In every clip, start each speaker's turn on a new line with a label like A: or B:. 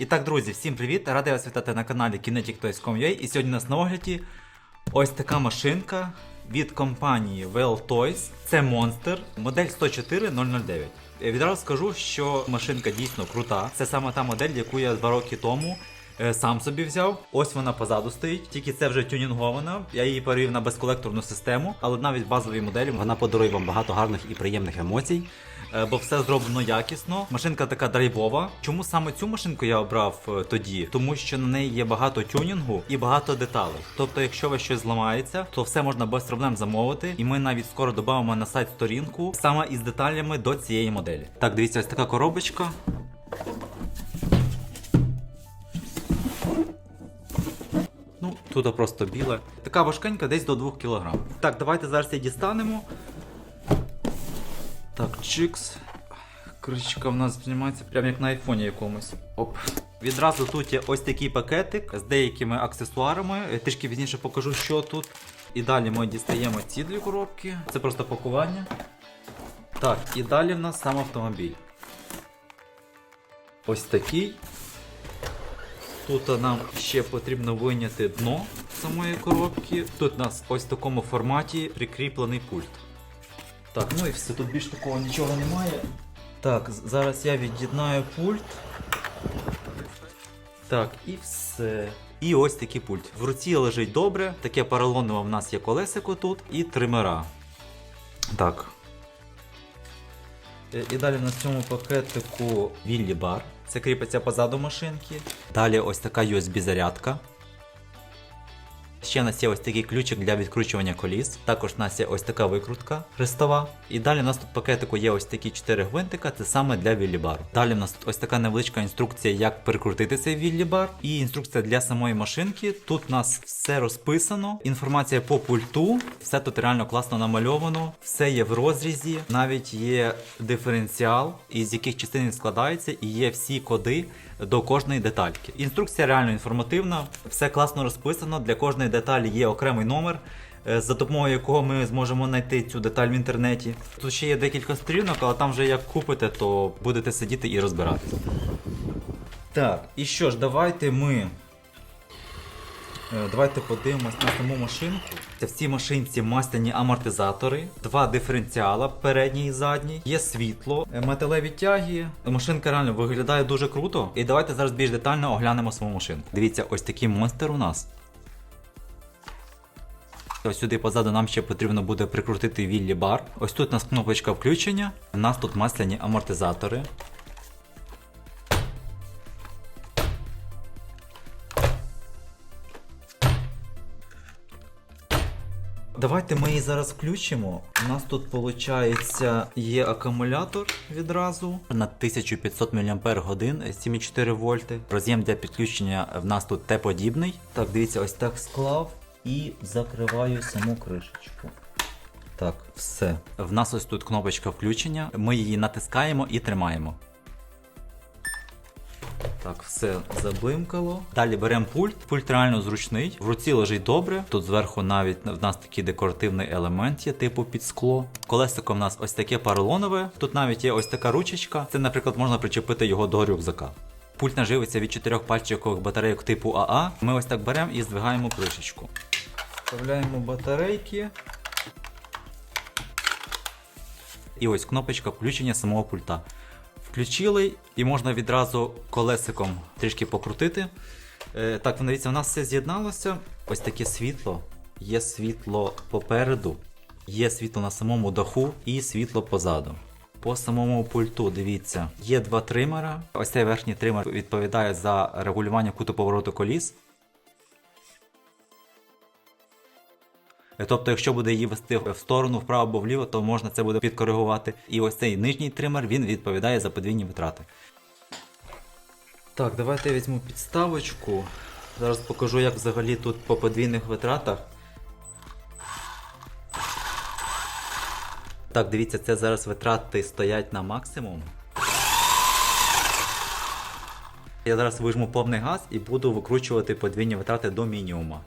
A: І так, друзі, всім привіт! Радий вас вітати на каналі KineticToys.com.ua І сьогодні у нас на огляді ось така машинка від компанії Well Toys. Це Monster, модель 104009. Е, Відразу скажу, що машинка дійсно крута. Це саме та модель, яку я два роки тому сам собі взяв. Ось вона позаду стоїть, тільки це вже тюнінгована. Я її перевів на безколекторну систему, але навіть базові моделі
B: Вона подарує вам багато гарних і приємних емоцій.
A: Е, бо все зроблено якісно. Машинка така драйвова. Чому саме цю машинку я обрав е, тоді? Тому що на неї є багато тюнінгу і багато деталей. Тобто, якщо ви щось зламається, то все можна без проблем замовити. І ми навіть скоро додамо на сайт сторінку саме із деталями до цієї моделі. Так, дивіться, ось така коробочка. Тут просто біле. Така важкенька, десь до 2 кг. Так, давайте зараз її дістанемо. Так, чикс. Кришечка в нас знімається прямо як на айфоні якомусь. Оп. Відразу тут є ось такий пакетик з деякими аксесуарами. Е, Трішки пізніше покажу, що тут. І далі ми дістаємо ці дві коробки. Це просто пакування. Так, і далі в нас сам автомобіль. Ось такий. Тут нам ще потрібно вийняти дно самої коробки. Тут у нас ось в такому форматі прикріплений пульт. Так, ну і все, тут більш такого нічого немає. Так, зараз я від'єднаю пульт. Так, і все. І ось такий пульт. В руці лежить добре, таке поролонове в нас є колесико тут і тримера. Так. Е, І далі на цьому пакетику Віллі бар. Це кріпиться позаду машинки. Далі ось така USB-зарядка. Ще у нас є ось такий ключик для відкручування коліс. Також у нас є ось така викрутка хрестова. І далі у нас тут пакетику є ось такі 4 гвинтика, це саме для віллібару. Далі у нас тут ось така невеличка інструкція, як перекрутити цей віллібар. І інструкція для самої машинки. Тут у нас все розписано. Інформація по пульту, все тут реально класно намальовано, все є в розрізі, навіть є диференціал, із яких частин він складається, і є всі коди до кожної детальки. Інструкція реально інформативна, все класно розписано. Для кожної деталі є окремий номер, е, за допомогою якого ми зможемо знайти цю деталь в інтернеті. Тут ще є декілька сторінок, але там вже як купите, то будете сидіти і розбиратися. Так, і що ж, давайте ми. Е, Давайте подивимось на саму машинку. В цій машинці масляні амортизатори, два диференціала, передній і задній, є світло, е, металеві тяги. Машинка реально виглядає дуже круто. І давайте зараз більш детально оглянемо саму машинку. Дивіться, ось такий монстр у нас. Ось сюди позаду нам ще потрібно буде прикрутити віллі бар. Ось тут у нас кнопочка включення. У нас тут масляні амортизатори. Давайте ми її зараз включимо. У нас тут виходить є акумулятор відразу на 1500 мАч 7,4 вольти. Роз'єм для підключення в нас тут Т-подібний. Так, дивіться, ось так склав і закриваю саму кришечку. Так, все. В нас ось тут кнопочка включення. Ми її натискаємо і тримаємо. Так, все заблимкало. Далі беремо пульт. Пульт реально зручний. В руці лежить добре. Тут зверху навіть в нас такий декоративний елемент є, типу під скло. Колесико в нас ось таке поролонове. Тут навіть є ось така ручечка. Це, наприклад, можна причепити його до рюкзака. Пульт наживиться від чотирьох пальчикових батарейок типу АА. Ми ось так беремо і здвигаємо кришечку. Вставляємо батарейки. І ось кнопочка включення самого пульта. Включили і можна відразу колесиком трішки покрутити. Е, так, дивіться, у нас все з'єдналося. Ось таке світло. Є світло попереду, є світло на самому даху і світло позаду. По самому пульту, дивіться, є два тримера. Ось цей верхній тример відповідає за регулювання куту повороту коліс. Тобто, якщо буде її вести в сторону, вправо або вліво, то можна це буде підкоригувати. І ось цей нижній тример він відповідає за подвійні витрати. Так, давайте я візьму підставочку. Зараз покажу, як взагалі тут по подвійних витратах. Так, дивіться, це зараз витрати стоять на максимум. Я зараз вижму повний газ і буду викручувати подвійні витрати до мінімума.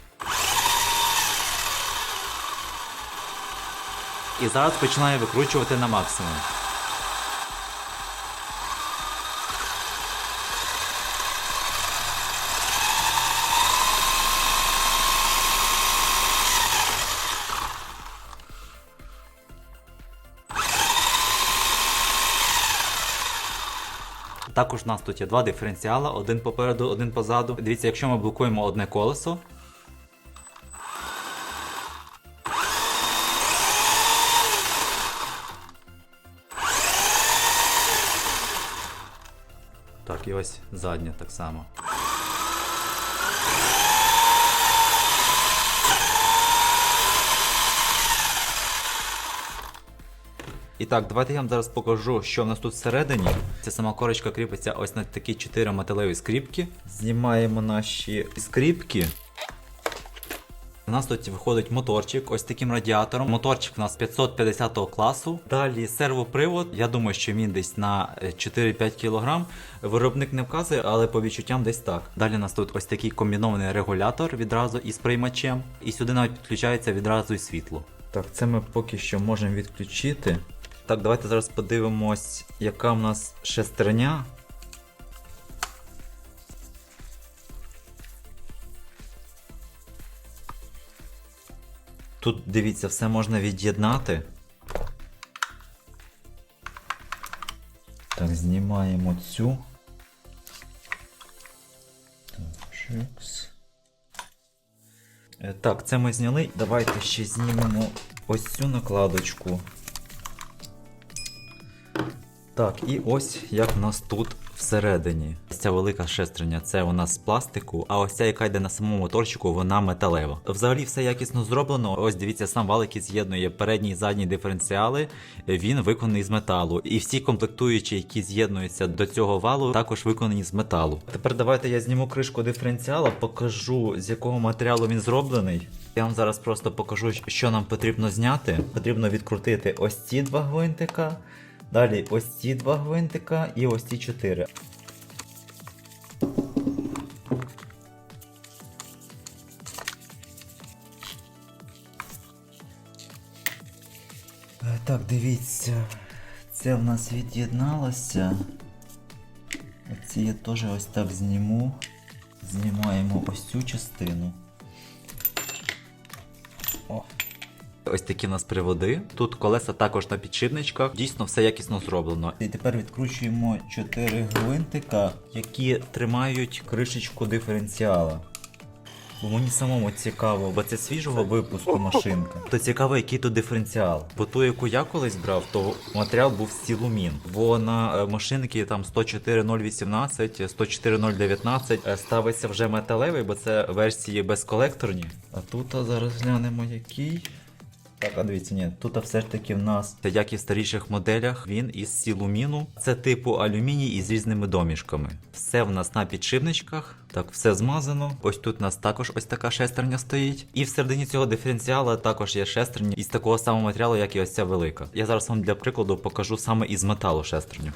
A: і зараз починає викручувати на максимум. Також у нас тут є два диференціала, один попереду, один позаду. Дивіться, якщо ми блокуємо одне колесо, Так, і ось заднє так само. І так, давайте я вам зараз покажу, що в нас тут всередині. Ця сама корочка кріпиться ось на такі 4 металеві скріпки. Знімаємо наші скріпки. У нас тут виходить моторчик ось таким радіатором. Моторчик у нас 550 класу. Далі сервопривод. Я думаю, що він десь на е, 4-5 кг. Виробник не вказує, але по відчуттям десь так. Далі у нас тут ось такий комбінований регулятор відразу із приймачем. І сюди навіть підключається відразу і світло. Так, це ми поки що можемо відключити. Так, давайте зараз подивимось, яка в нас шестерня. Тут дивіться, все можна від'єднати. Так, знімаємо цю. Так. Е, Так, це ми зняли. Давайте ще знімемо ось цю накладочку. Так, і ось як в нас тут всередині. Ця велика шестерня це у нас з пластику, а ось ця, яка йде на самому моторчику, вона металева. Взагалі все якісно зроблено. Ось дивіться, сам вал, з'єднує передні і задні диференціали, він виконаний з металу. І всі комплектуючі, які з'єднуються до цього валу, також виконані з металу. Тепер давайте я зніму кришку диференціала, покажу з якого матеріалу він зроблений. Я вам зараз просто покажу, що нам потрібно зняти. Потрібно відкрутити ось ці два гвинтика. Далі ось ці два гвинтика і ось ці чотири. Е, Так, дивіться, це в нас від'єдналося. Ці я теж ось так зніму. Знімаємо ось цю частину. О. Ось такі в нас приводи. Тут колеса також на підшипничках. Дійсно все якісно зроблено. І тепер відкручуємо 4 гвинтика, які тримають кришечку диференціала. Бо мені самому цікаво, бо це свіжого випуску машинка. То цікаво, який тут диференціал. Бо ту, яку я колись брав, то матеріал був сілумін. Бо на е, машинки там 104.018, 104.019 е, ставиться вже металевий, бо це версії безколекторні. А тут зараз глянемо який. Так, а дивіться, ні, тут все ж таки в нас, як і в старіших моделях, він із сілуміну. Це типу алюміній із різними домішками. Все в нас на підшипничках, так, все змазано. Ось тут у нас також ось така шестерня стоїть. І всередині цього диференціала також є шестерня із такого самого матеріалу, як і ось ця велика. Я зараз вам для прикладу покажу саме із металу шестерню.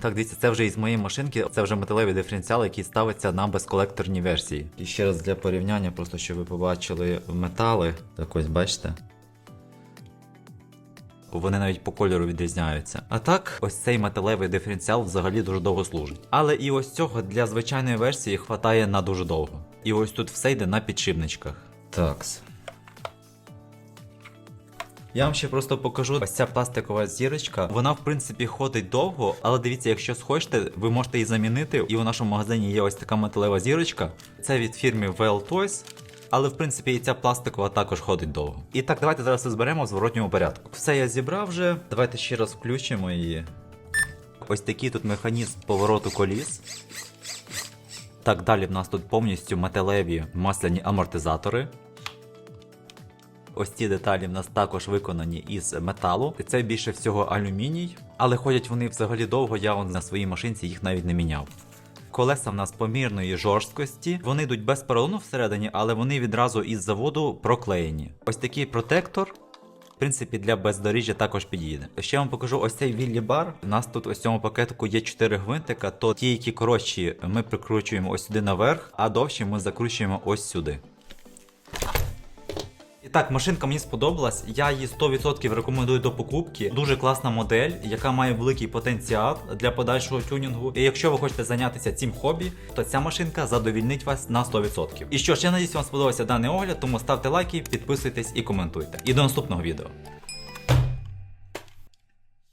A: Так, дивіться, це вже із моєї машинки, це вже металевий диференціал, який ставиться на безколекторній версії. І ще раз для порівняння, просто щоб ви побачили метали. Так ось бачите. Вони навіть по кольору відрізняються. А так, ось цей металевий диференціал взагалі дуже довго служить. Але і ось цього для звичайної версії хватає на дуже довго. І ось тут все йде на підшипничках. Такс. Я вам ще просто покажу ось ця пластикова зірочка. Вона, в принципі, ходить довго, але дивіться, якщо схочете, ви можете її замінити. І у нашому магазині є ось така металева зірочка. Це від фірми Well Toys. Але в принципі і ця пластикова також ходить довго. І так, давайте зараз все зберемо в зворотньому порядку. Все я зібрав вже. Давайте ще раз включимо її. Ось такий тут механізм повороту коліс. Так, далі в нас тут повністю металеві масляні амортизатори. Ось ці деталі в нас також виконані із металу. Це більше всього алюміній, але ходять вони взагалі довго, я вон на своїй машинці їх навіть не міняв. Колеса в нас помірної жорсткості, вони йдуть без поролону всередині, але вони відразу із заводу проклеєні. Ось такий протектор. В принципі, для бездоріжжя також підійде. Ще вам покажу ось цей віллі бар. У нас тут ось цьому пакетику є 4 гвинтика, то ті, які коротші, ми прикручуємо ось сюди наверх, а довші ми закручуємо ось сюди. Так, машинка мені сподобалась. Я її 100% рекомендую до покупки. Дуже класна модель, яка має великий потенціал для подальшого тюнінгу. І якщо ви хочете зайнятися цим хобі, то ця машинка задовільнить вас на 100%. І що ж, я надіюсь, вам сподобався даний огляд, тому ставте лайки, підписуйтесь і коментуйте. І до наступного відео.